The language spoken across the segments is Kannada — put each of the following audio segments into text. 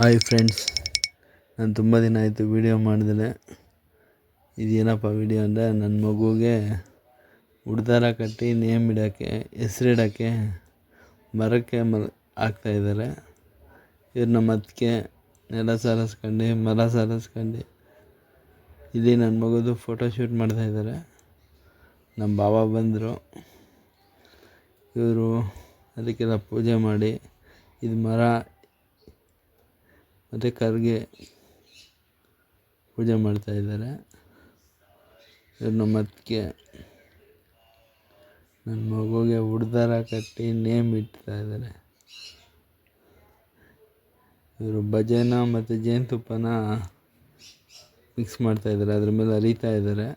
ಹಾಯ್ ಫ್ರೆಂಡ್ಸ್ ನಾನು ತುಂಬ ದಿನ ಆಯಿತು ವೀಡಿಯೋ ಇದು ಇದೇನಪ್ಪ ವೀಡಿಯೋ ಅಂದರೆ ನನ್ನ ಮಗುಗೆ ಉಡ್ದಾರ ಕಟ್ಟಿ ನೇಮ್ ಇಡೋಕ್ಕೆ ಹೆಸ್ರಿಡೋಕ್ಕೆ ಮರಕ್ಕೆ ಮರ ಹಾಕ್ತಾಯಿದ್ದಾರೆ ಇವ್ರು ನಮ್ಮ ಅತ್ತಿಗೆ ನೆಲ ಸಾರಿಸ್ಕೊಂಡು, ಮರ ಸಾರಿಸ್ಕೊಂಡು. ಇಲ್ಲಿ ನನ್ನ ಮಗುದು ಫೋಟೋ ಶೂಟ್ ಮಾಡ್ತಾಯಿದ್ದಾರೆ ನಮ್ಮ ಬಾಬಾ ಬಂದರು. ಇವರು ಅದಕ್ಕೆಲ್ಲ ಪೂಜೆ ಮಾಡಿ, ಇದು ಮರ ಮತ್ತು ಕರ್ಗೆ ಪೂಜೆ ಮಾಡ್ತಾಯಿದ್ದಾರೆ ಇವ್ರು ನಮ್ಮ ನನ್ನ ಮಗುಗೆ ಉಡ್ದಾರ ಕಟ್ಟಿ ನೇಮ್ ಇಡ್ತಾಯಿದ್ದಾರೆ ಇವರು ಭಜನ ಮತ್ತು ಜೇನುತುಪ್ಪನ ಮಿಕ್ಸ್ ಮಾಡ್ತಾಯಿದ್ದಾರೆ ಅದ್ರ ಮೇಲೆ ಅರಿತಾ ಇದ್ದಾರೆ.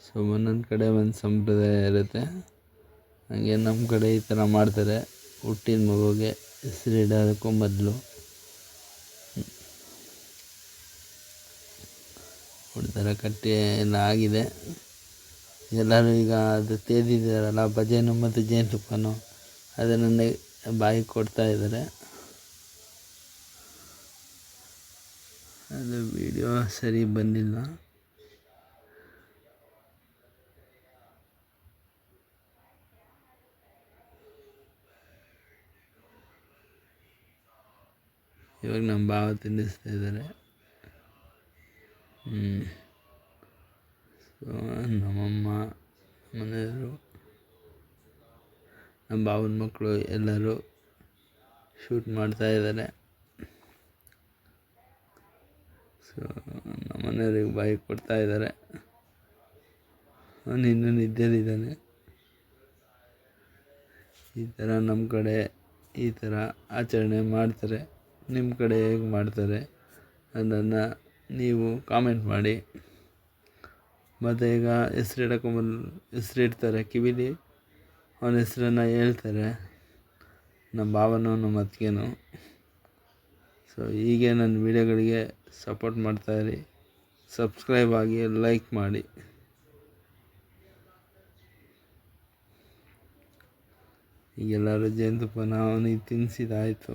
ಸೊ, ಒಂದೊಂದು ಕಡೆ ಒಂದು ಸಂಪ್ರದಾಯ ಇರುತ್ತೆ. ಹಾಗೆ ನಮ್ಮ ಕಡೆ ಈ ಥರ ಮಾಡ್ತಾರೆ. ಹುಟ್ಟಿದ ಮಗುಗೆ ಹೆಸರಿಡೋದಕ್ಕೂ ಮೊದಲು. ಹುಡ್ತಾರ ಕಟ್ಟಿ ಎಲ್ಲ ಆಗಿದೆ. ಎಲ್ಲರೂ ಈಗ ಅದು ತೇದಿದ್ದಾರಲ್ಲ ಭಜನೆ ಮತ್ತು ಜೇನುತುಪ್ಪನೂ ಅದನ್ನು ಬಾಯಿ ಕೊಡ್ತಾ ಇದ್ದಾರೆ. ಅದು ವಿಡಿಯೋ ಸರಿ ಬಂದಿಲ್ಲ. ಇವಾಗ ನಮ್ಮ ಭಾವ ತಿನ್ನಿಸ್ತಾ ಇದ್ದಾರೆ. ಸೊ ನಮ್ಮಮ್ಮ ಮನೆಯವರು ನಮ್ಮ ಭಾವನ ಮಕ್ಕಳು ಎಲ್ಲರೂ ಶೂಟ್ ಮಾಡ್ತಾ ಇದ್ದಾರೆ. ಸೊ ನಮ್ಮ ಮನೆಯವ್ರಿಗೆ ಬಾಯಿ ಕೊಡ್ತಾ ಇದ್ದಾರೆ. ಅವನು ಇನ್ನೂ ಈ ಥರ ನಮ್ಮ ಕಡೆ ಈ ಥರ ಆಚರಣೆ ಮಾಡ್ತಾರೆ. ನಿಮ್ಮ ಕಡೆ ಹೇಗೆ ಮಾಡ್ತಾರೆ ಅದನ್ನು ನೀವು ಕಾಮೆಂಟ್ ಮಾಡಿ. ಮತ್ತು ಈಗ ಹೆಸ್ರು ಮೊದಲು ಹೆಸ್ರು ಇಡ್ತಾರೆ, ಕಿವಿಲಿ. ಅವನ ಹೆಸ್ರನ್ನು ಹೇಳ್ತಾರೆ ನಮ್ಮ ಭಾವನೂ ನಮ್ಮ ಅತ್ತಿಗೆನೂ. ಸೊ ಹೀಗೆ ನನ್ನ ವೀಡಿಯೋಗಳಿಗೆ ಸಪೋರ್ಟ್ ಮಾಡ್ತಾಯಿರಿ ಸಬ್ಸ್ಕ್ರೈಬ್ ಆಗಿ ಲೈಕ್ ಮಾಡಿ. ಈಗೆಲ್ಲರೂ ಜೇನುತುಪ್ಪನ ಅವನಿಗೆ ತಿನ್ನಿಸಿದಾಯಿತು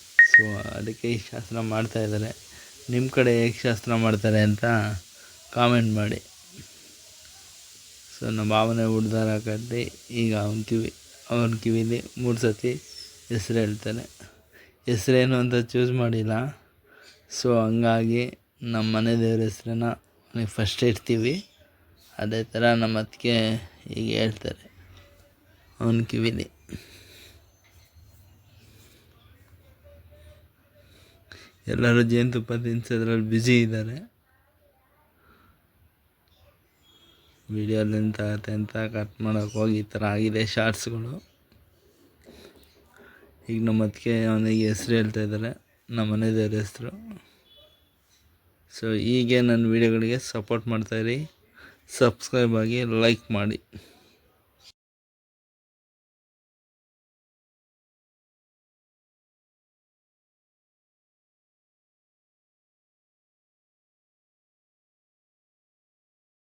ಸೊ ಅದಕ್ಕೆ ಈ ಶಾಸ್ತ್ರ ಮಾಡ್ತಾಯಿದ್ದಾರೆ ನಿಮ್ಮ ಕಡೆ ಹೇಗೆ ಶಾಸ್ತ್ರ ಮಾಡ್ತಾರೆ ಅಂತ ಕಾಮೆಂಟ್ ಮಾಡಿ. ಸೊ ನಮ್ಮ ಭಾವನೆ ಉಡ್ದಾರ ಕಟ್ಟಿ ಈಗ ಅವನ ಕಿವಿ, ಅವನ ಕಿವಿಲಿ ಮೂರು ಸತಿ ಹೆಸ್ರು ಹೇಳ್ತಾನೆ. ಹೆಸ್ರೇನು ಅಂತ ಚೂಸ್ ಮಾಡಿಲ್ಲ. ಸೊ ಹಂಗಾಗಿ ನಮ್ಮ ಮನೆ ದೇವ್ರ ಹೆಸ್ರನ್ನ ಫಸ್ಟ್ ಇಡ್ತೀವಿ. ಅದೇ ಥರ ನಮ್ಮ ಅತ್ತಿಗೆ ಈಗ ಹೇಳ್ತಾರೆ. ಅವನ ಕಿವಿಲಿ. ಎಲ್ಲರೂ ಜೇನುತುಪ್ಪ ತಿನ್ಸೋದ್ರಲ್ಲಿ ಬ್ಯುಸಿ ಇದ್ದಾರೆ. ವಿಡಿಯೋಲಿಂತ ಅಂತ ಕಟ್ ಮಾಡೋಕೆ ಹೋಗಿ ಈ ಥರ ಆಗಿದೆ ಶಾರ್ಟ್ಸ್ಗಳು ಈಗ ನಮ್ಮ ಅದಕ್ಕೆ ಅವನಿಗೆ ಹೆಸ್ರು ಹೇಳ್ತಾ ಇದ್ದಾರೆ. ನಮ್ಮ ಮನೆದೇವ್ರ ಹೆಸರು. ಹೆಸ್ರು ಸೊ ಹೀಗೆ ನನ್ನ ವೀಡಿಯೋಗಳಿಗೆ ಸಪೋರ್ಟ್ ಮಾಡ್ತಾಯಿರಿ ಸಬ್ಸ್ಕ್ರೈಬ್ ಆಗಿ ಲೈಕ್ ಮಾಡಿ.